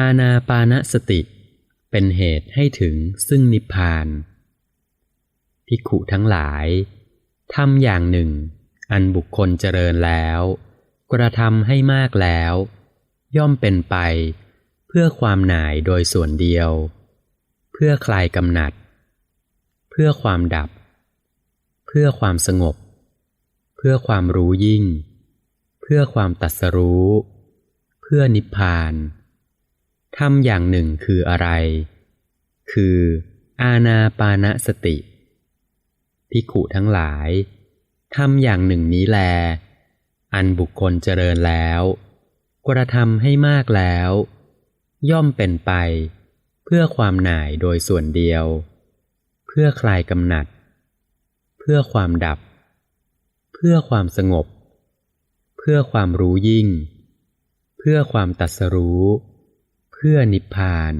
อาณาปานสติ เป็นเหตุให้ถึงซึ่งนิพพานภิกขุทั้งหลายทำอย่างหนึ่ง อันบุคคลเจริญแล้ว กระทำให้มากแล้ว ย่อมเป็นไป เพื่อความหน่ายโดยส่วนเดียว เพื่อคลายกำหนัด เพื่อความดับ เพื่อความสงบ เพื่อความรู้ยิ่ง เพื่อความตัดสรู้ เพื่อนิพพาน ทำอย่างหนึ่งคืออะไร คือ อาณาปานสติภิขุทั้งหลายทำอย่างหนึ่งนี้แล อันบุคคลเจริญแล้ว กระทำให้มากแล้ว ย่อมเป็นไป เพื่อความหน่ายโดยส่วนเดียว เพื่อคลายกำหนัด เพื่อความดับ เพื่อความสงบ เพื่อความรู้ยิ่ง เพื่อความตัดสรู้เพื่อนิพพาน